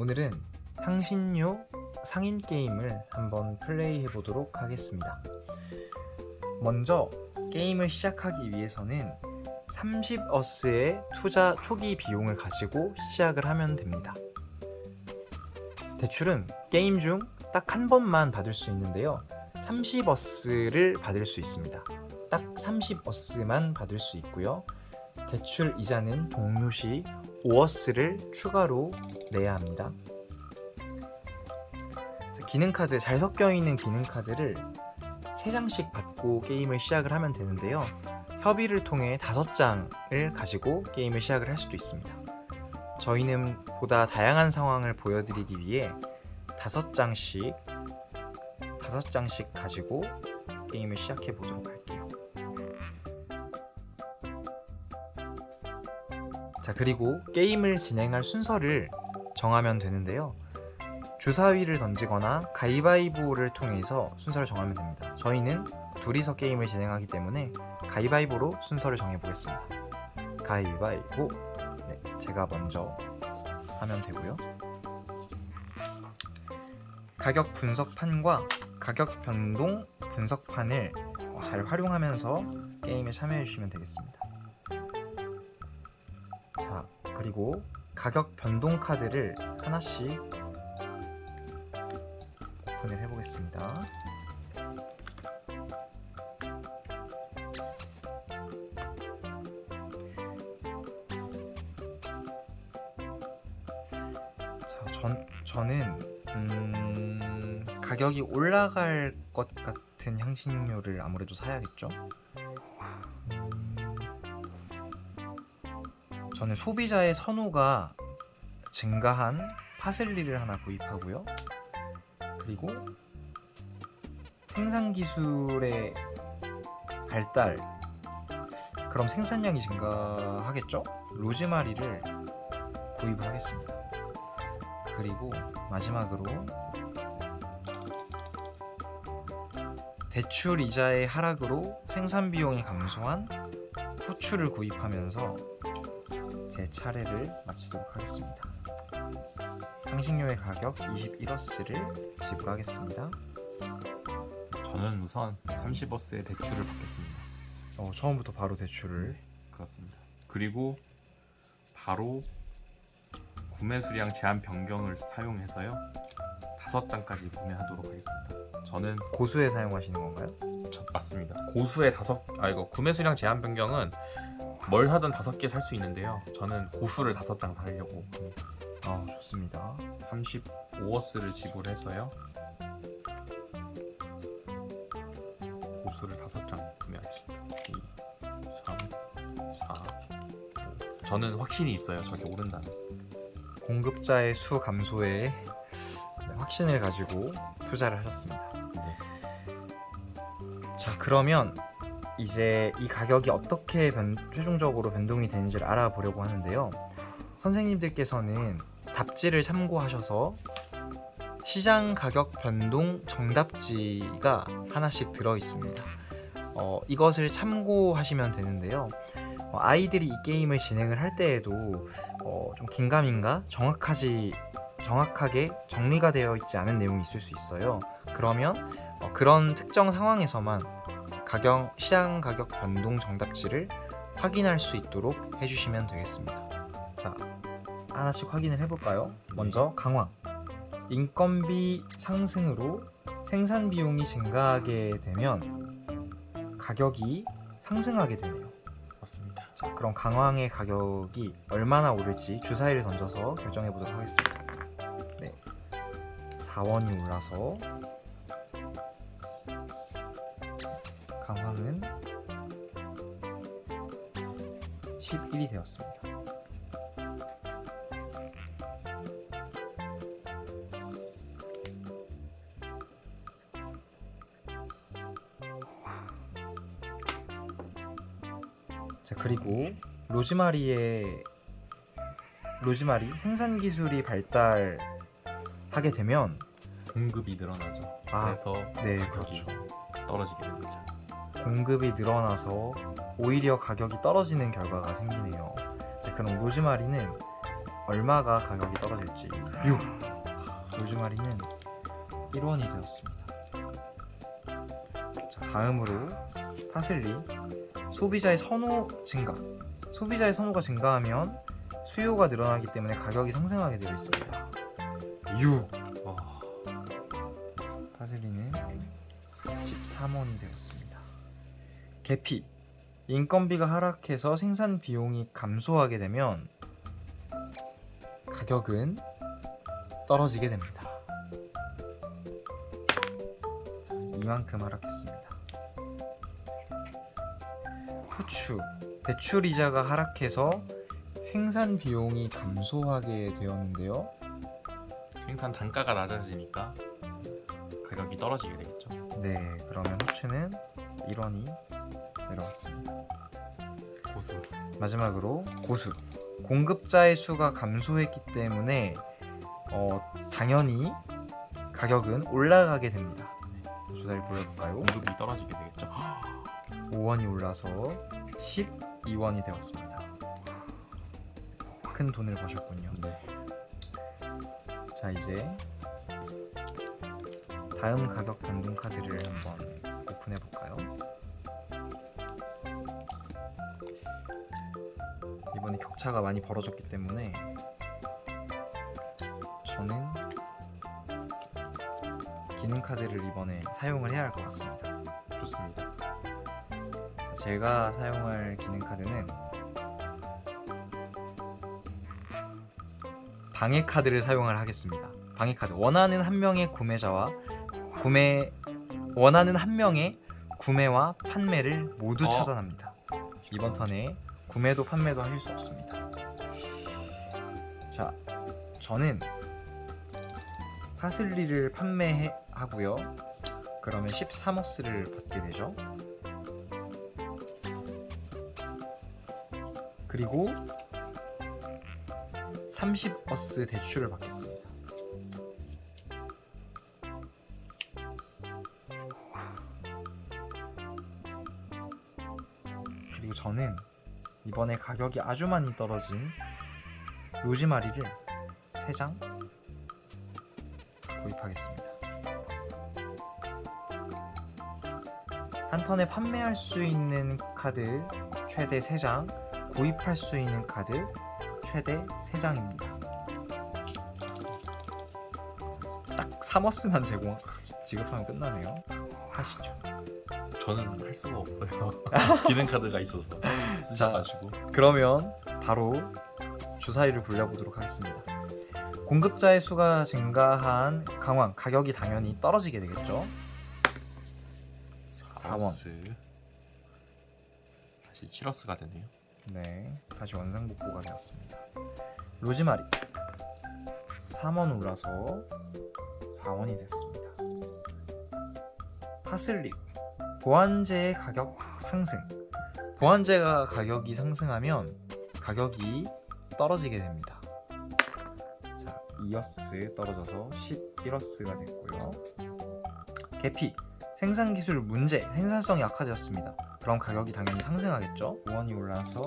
오늘은 향신료 상인 게임을 한번 플레이해 보도록 하겠습니다. 먼저 게임을 시작하기 위해서는 30어스의 투자 초기 비용을 가지고 시작을 하면 됩니다. 대출은 게임 중 딱 한 번만 받을 수 있는데요. 30어스를 받을 수 있습니다. 딱 30어스만 받을 수 있고요. 대출 이자는 종료 시 5어스를 추가로 내야 합니다. 자, 기능 카드 잘 섞여 있는 기능 카드를 3장씩 받고 게임을 시작을 하면 되는데요. 협의를 통해 5장을 가지고 게임을 시작을 할 수도 있습니다. 저희는 보다 다양한 상황을 보여드리기 위해 5장씩 5장씩 가지고 게임을 시작해 보도록 할게요. 자, 그리고 게임을 진행할 순서를 정하면 되는데요. 주사위를 던지거나 가위바위보를 통해서 순서를 정하면 됩니다. 저희는 둘이서 게임을 진행하기 때문에 가위바위보로 순서를 정해보겠습니다. 가위바위보. 네, 제가 먼저 하면 되고요. 가격 분석판과 가격 변동 분석판을 잘 활용하면서 게임에 참여해 주시면 되겠습니다. 그리고 가격 변동 카드를 하나씩 오픈을 해보겠습니다. 자, 전 저는 음, 가격이 올라갈 것 같은 향신료를 아무래도 사야겠죠. 저는 소비자의 선호가 증가한 파슬리를 하나 구입하고요. 그리고 생산 기술의 발달 그럼 생산량이 증가하겠죠? 로즈마리를 구입을 하겠습니다. 그리고 마지막으로 대출 이자의 하락으로 생산 비용이 감소한 후추를 구입하면서 제 차례를 마치도록 하겠습니다. 향신료의 가격 21어스를 지불하겠습니다. 저는 우선 30버스의 대출을 받겠습니다. 어, 처음부터 바로 대출을 그렇습니다. 그리고 바로 구매 수량 제한 변경을 사용해서요. 다섯 장까지 구매하도록 하겠습니다. 저는 고수에 사용하시는 건가요? 저, 맞습니다. 고수의 다섯 아 이거 구매 수량 제한 변경은 뭘 하든 다섯 개 살 수 있는데요. 저는 고수를 다섯 장 사려고. 아 좋습니다. 35어스를 지불해서요. 고수를 다섯 장 구매하겠습니다. 2, 3, 4, 5. 저는 확신이 있어요. 저게 오른다는. 공급자의 수 감소에 확신을 가지고 투자를 하셨습니다. 네. 자 그러면 이제 이 가격이 어떻게 변- 최종적으로 변동이 되는지를 알아보려고 하는데요. 선생님들께서는 답지를 참고하셔서 시장 가격 변동 정답지가 하나씩 들어 있습니다. 어, 이것을 참고하시면 되는데요. 어, 아이들이 이 게임을 진행을 할 때에도 어, 좀 긴가민가 정확하지 정확하게 정리가 되어 있지 않은 내용이 있을 수 있어요. 그러면 어, 그런 특정 상황에서만 가격 시장 가격 변동 정답지를 확인할 수 있도록 해주시면 되겠습니다. 자 하나씩 확인을 해볼까요? 먼저 강화 인건비 상승으로 생산 비용이 증가하게 되면 가격이 상승하게 되네요. 맞습니다. 자, 그럼 강황의 가격이 얼마나 오를지 주사위를 던져서 결정해 보도록 하겠습니다. 네. 4원이 올라서 되었습니다. 자 그리고 로즈마리의 로즈마리 생산 기술이 발달하게 되면 공급이 늘어나죠. 아, 그래서 네 그렇죠 떨어지게 됩니다. 공급이 늘어나서 오히려 가격이 떨어지는 결과가 생기네요. 자 그럼 로즈마리는 얼마가 가격이 떨어질지 6 로즈마리는 1원이 되었습니다. 자, 다음으로 파슬리 소비자의 선호 증가 소비자의 선호가 증가하면 수요가 늘어나기 때문에 가격이 상승하게 되어 있습니다. 6 와, 파슬리는 13원이 되었습니다. 계피 인건비가 하락해서 생산 비용이 감소하게 되면 가격은 떨어지게 됩니다. 자, 이만큼 하락했습니다. 후추 대출 이자가 하락해서 생산 비용이 감소하게 되었는데요. 생산 단가가 낮아지니까 가격이 떨어지게 되겠죠. 네, 그러면 후추는 1원이 내려갔습니다. 고수. 마지막으로 고수. 공급자의 수가 감소했기 때문에 어, 당연히 가격은 올라가게 됩니다. 주사를 보여볼까요? 공급이 떨어지게 되겠죠. 5원이 올라서 12원이 되었습니다. 큰 돈을 버셨군요. 네. 자 이제 다음 가격 변동 카드를 한번 오픈해 볼까요? 이번에 격차가 많이 벌어졌기 때문에 저는 기능 카드를 이번에 사용을 해야 할 것 같습니다. 좋습니다. 제가 사용할 기능 카드는 방해 카드를 사용을 하겠습니다. 방해 카드 원하는 한 명의 구매자와 구매 원하는 한 명의 구매와 판매를 모두 어. 차단합니다. 이번 턴에 구매도 판매도 하실 수 없습니다. 자, 저는 파슬리를 판매하고요. 그러면 13어스를 받게 되죠. 그리고 30어스 대출을 받겠습니다. 그리고 저는 이번에 가격이 아주 많이 떨어진 로즈마리를 3장 구입하겠습니다. 한 턴에 판매할 수 있는 카드 최대 3장, 구입할 수 있는 카드 최대 3장입니다. 딱 3어스만 제공 지급하면 끝나네요. 하시죠. 저는 할 수가 없어요. 기능 카드가 있어서 쓰셔가지고 그러면 바로 주사위를 굴려보도록 하겠습니다. 공급자의 수가 증가한 강황 가격이 당연히 떨어지게 되겠죠. 사원. 4원스 다시 7어스가 되네요. 네, 다시 원상복구가 되었습니다. 로즈마리 3원 올라서 4원이 됐습니다. 파슬리 보안제의 가격 상승. 보안제가 가격이 상승하면 가격이 떨어지게 됩니다. 자, 2어스 떨어져서 11어스가 됐고요. 계피 생산 기술 문제, 생산성이 악화되었습니다. 그럼 가격이 당연히 상승하겠죠. 5원이 올라서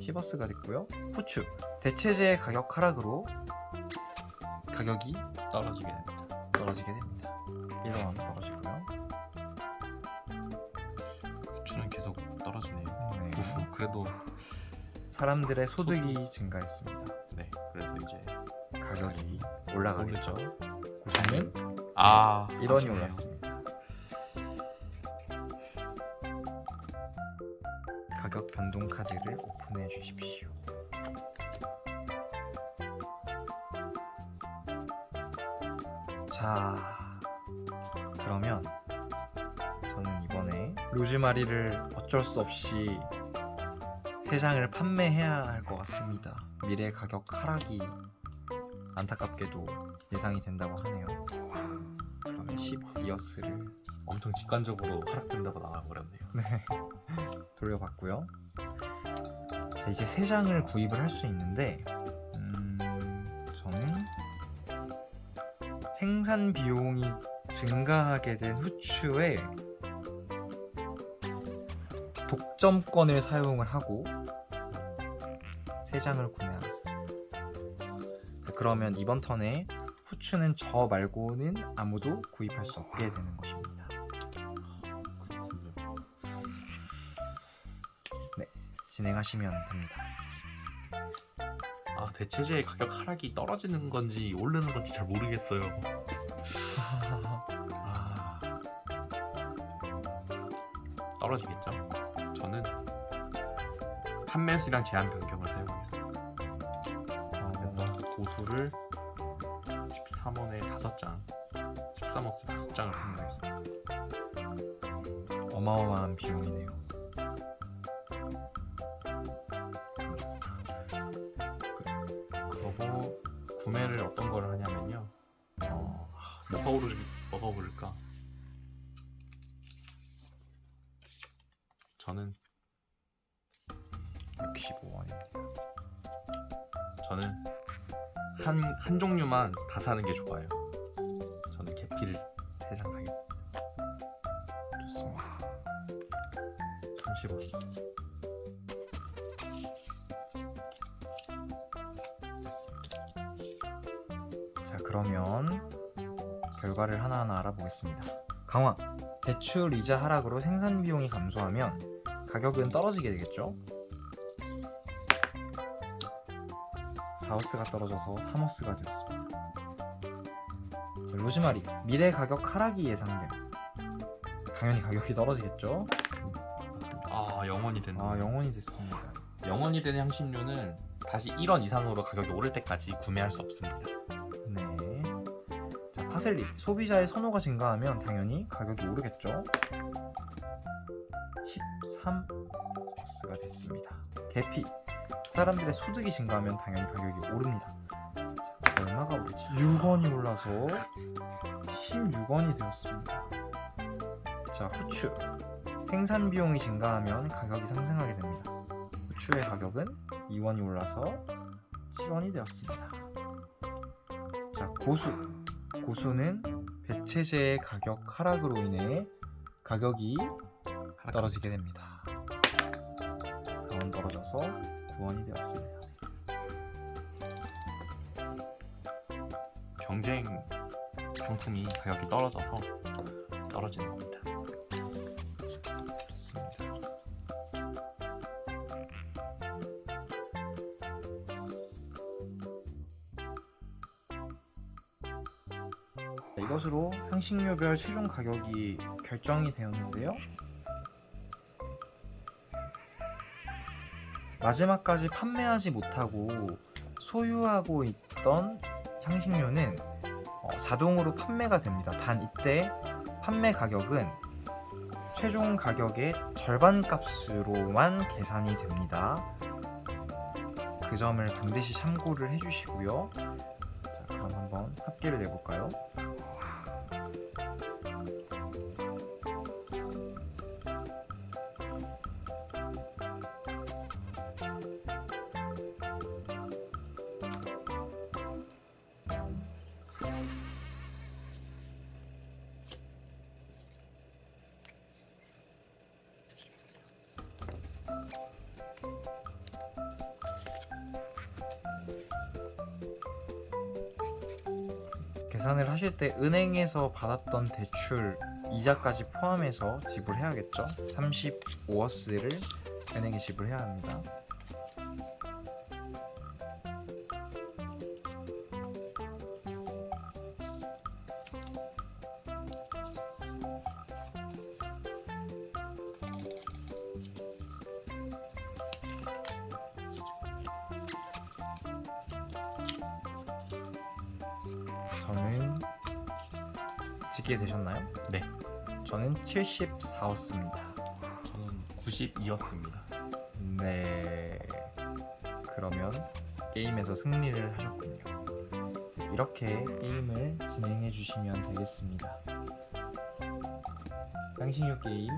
10어스가 됐고요. 후추 대체제의 가격 하락으로 가격이 떨어지게 됩니다. 떨어지게 됩니다. 1원 떨어지고 그래도 사람들의 소득이 증가했습니다. 네 그래서 이제 가격이 올라가겠죠. 고수는 아 1원이 아쉽네요. 올랐습니다. 가격 변동 카드를 오픈해 주십시오. 자, 그러면 저는 이번에 로즈마리를 어쩔 수 없이 세 장을 판매해야 할 것 같습니다. 미래 가격 하락이 안타깝게도 예상이 된다고 하네요. 그러면 12어스를 엄청 직관적으로 하락된다고 나와버렸네요. 네. 돌려봤고요. 자, 이제 세 장을 구입을 할 수 있는데 음, 저는 생산 비용이 증가하게 된 후추에 독점권을 사용을 하고 세 장을 구매하겠습니다. 그러면 이번 턴에 후추는 저 말고는 아무도 구입할 수 없게 되는 것입니다. 그렇군요. 진행하시면 됩니다. 아 대체제의 가격 하락이 떨어지는 건지 오르는 건지 잘 모르겠어요. 아 떨어지겠죠? 판매수량 제한 변경을 사용하겠습니다. 그래서 고수를 13원에 5장, 13원스 5장을 판매하겠습니다. 어마어마한 비용이네요. 그러고 구매를 어떤 걸 하냐면요. 어, 오를 뭐 한, 한 종류만 다 사는 게 좋아요. 저는 계피를 세장 사겠습니다. 좋습니다. 30원스. 자 그러면 결과를 하나하나 알아보겠습니다. 강화 대출 이자 하락으로 생산 비용이 감소하면 가격은 떨어지게 되겠죠? 4호스가 떨어져서 3호스가 되었습니다. 자, 로즈마리 미래 가격 하락이 예상됨. 당연히 가격이 떨어지겠죠? 아 영원이 됐네. 아 영원히 됐습니다. 영원이 된 향신료는 다시 1원 이상으로 가격이 오를 때까지 구매할 수 없습니다. 네. 자, 파슬리. 소비자의 선호가 증가하면 당연히 가격이 오르겠죠. 13스가 됐습니다. 계피. 사람들의 소득이 증가하면 당연히 가격이 오릅니다. 자, 얼마가 오르지? 6원이 올라서 16원이 되었습니다. 자, 후추. 생산 비용이 증가하면 가격이 상승하게 됩니다. 후추의 가격은 2원이 올라서 7원이 되었습니다. 자, 고수. 고수는 대체제의 가격 하락으로 인해 가격이 떨어지게 됩니다. 4원 떨어져서 9원이 되었습니다. 경쟁 상품이 가격이 떨어져서 떨어지는 겁니다. 자, 이것으로 향신료별 최종 가격이 결정이 되었는데요. 마지막까지 판매하지 못하고 소유하고 있던 향신료는 어, 자동으로 판매가 됩니다. 단 이때 판매 가격은 최종 가격의 절반 값으로만 계산이 됩니다. 그 점을 반드시 참고를 해주시고요. 자, 그럼 한번 합계를 내볼까요? 계산을 하실 때 은행에서 받았던 대출 이자까지 포함해서 지불해야겠죠. 35워스를 은행에 지불해야 합니다. 저는 찍게 되셨나요? 네. 저는 74워스입니다. 저는 92였습니다. 네. 그러면 게임에서 승리를 하셨군요. 이렇게 게임을 진행해 주시면 되겠습니다. 향신료 게임